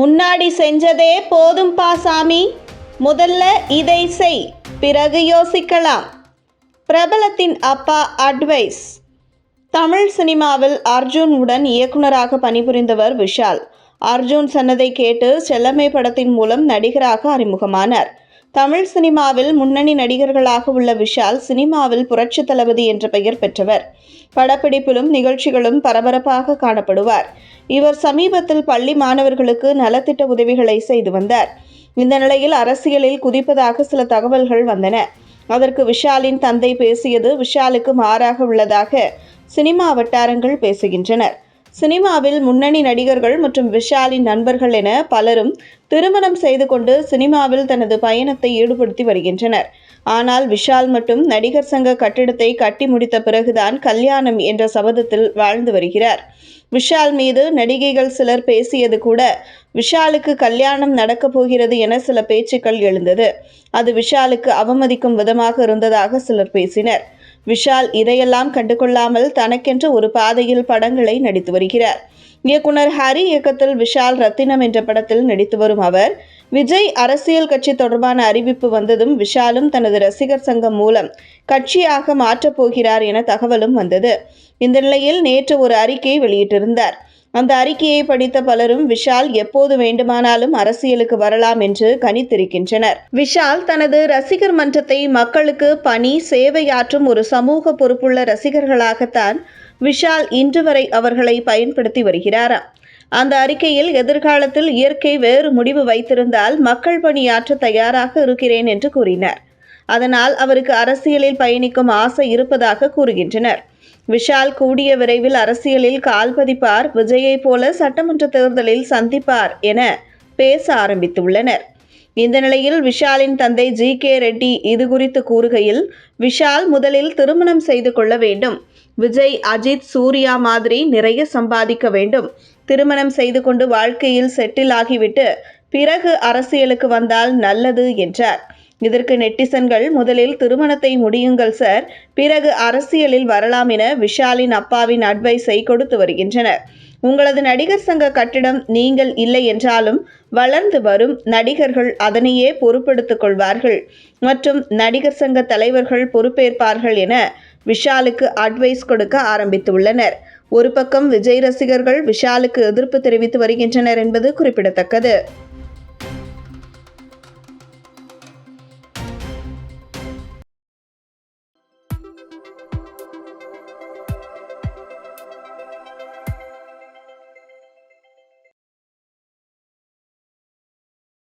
முன்னாடி செஞ்சதே போதும்பா சாமி. முதல்ல இதை செய் பிறகு யோசிக்கலாம். பிரபலத்தின் அப்பா அட்வைஸ். தமிழ் சினிமாவில் அர்ஜுன் உடன் இயக்குனராக பணிபுரிந்தவர் விஷால். அர்ஜுன் சொன்னதை கேட்டு செல்லமை படத்தின் மூலம் நடிகராக அறிமுகமானார். தமிழ் சினிமாவில் முன்னணி நடிகர்களாக உள்ள விஷால் சினிமாவில் புரட்சி தளபதி என்ற பெயர் பெற்றவர். படப்பிடிப்பிலும் நிகழ்ச்சிகளும் பரபரப்பாக காணப்படுவார். இவர் சமீபத்தில் பள்ளி மாணவர்களுக்கு நலத்திட்ட உதவிகளை செய்து வந்தார். இந்த நிலையில் அரசியலில் குதிப்பதாக சில தகவல்கள் வந்தன. அதற்கு விஷாலின் தந்தை பேசியது விஷாலுக்கு மாறாக உள்ளதாக சினிமா வட்டாரங்கள் பேசுகின்றனர். சினிமாவில் முன்னணி நடிகர்கள் மற்றும் விஷாலின் நண்பர்கள் என பலரும் திருமணம் செய்து கொண்டு சினிமாவில் தனது பயணத்தை ஈடுபடுத்தி வருகின்றனர். ஆனால் விஷால் மட்டும் நடிகர் சங்க கட்டிடத்தை கட்டி முடித்த பிறகுதான் கல்யாணம் என்ற சபதத்தில் வாழ்ந்து வருகிறார். விஷால் மீது நடிகைகள் சிலர் பேசியது கூட விஷாலுக்கு கல்யாணம் நடக்கப் போகிறது என சில பேச்சுக்கள் எழுந்தது. அது விஷாலுக்கு அவமதிக்கும் விதமாக இருந்ததாக சிலர் பேசினர். விஷால் இதையெல்லாம் கண்டுகொள்ளாமல் தனக்கென்று ஒரு பாதையில் படங்களை நடித்து வருகிறார். இயக்குனர் ஹரி இயக்கத்தில் விஷால் ரத்தினம் என்ற படத்தில் நடித்து வரும் அவர் விஜய் அரசியல் கட்சி தொடர்பான அறிவிப்பு வந்ததும் விஷாலும் தனது ரசிகர் சங்கம் மூலம் கட்சியாக மாற்றப் போகிறார் என தகவலும் வந்தது. இந்த நிலையில் நேற்று ஒரு அறிக்கை வெளியிட்டிருந்தார். அந்த அறிக்கையை படித்த பலரும் விஷால் எப்போது வேண்டுமானாலும் அரசியலுக்கு வரலாம் என்று கணித்திருக்கின்றனர். விஷால் தனது ரசிகர் மன்றத்தை மக்களுக்கு பணி சேவையாற்றும் ஒரு சமூக பொறுப்புள்ள ரசிகர்களாகத்தான் விஷால் இன்று வரை அவர்களை பயன்படுத்தி வருகிறாராம். அந்த அறிக்கையில் எதிர்காலத்தில் இயற்கை வேறு முடிவு வைத்திருந்தால் மக்கள் பணியாற்ற தயாராக இருக்கிறேன் என்று கூறினார். அதனால் அவருக்கு அரசியலில் பயணிக்கும் ஆசை இருப்பதாக கூறுகின்றனர். விஷால் கூடிய விரைவில் அரசியலில் கால் பதிப்பார் விஜயை போல சட்டமன்ற தேர்தலில் சந்திப்பார் என பேச ஆரம்பித்துள்ளனர். இந்த நிலையில் விஷாலின் தந்தை ஜி. கே. ரெட்டி இது குறித்து கூறுகையில் விஷால் முதலில் திருமணம் செய்து கொள்ள வேண்டும். விஜய் அஜித் சூர்யா மாதிரி நிறைய சம்பாதிக்க வேண்டும். திருமணம் செய்து கொண்டு வாழ்க்கையில் செட்டில் ஆகிவிட்டு பிறகு அரசியலுக்கு வந்தால் நல்லது என்றார். இதற்கு நெட்டிசன்கள் முதலில் திருமணத்தை முடியுங்கள் சார் பிறகு அரசியலில் வரலாம் என விஷாலின் அப்பாவின் அட்வைஸை கொடுத்து வருகின்றனர். உங்களது நடிகர் சங்க கட்டிடம் நீங்கள் இல்லை என்றாலும் வளர்ந்து வரும் நடிகர்கள் அதனையே பொறுப்பெடுத்துக் கொள்வார்கள் மற்றும் நடிகர் சங்க தலைவர்கள் பொறுப்பேற்பார்கள் என விஷாலுக்கு அட்வைஸ் கொடுக்க ஆரம்பித்துள்ளனர். ஒரு பக்கம் விஜய் ரசிகர்கள் விஷாலுக்கு எதிர்ப்பு தெரிவித்து வருகின்றனர் என்பது குறிப்பிடத்தக்கது.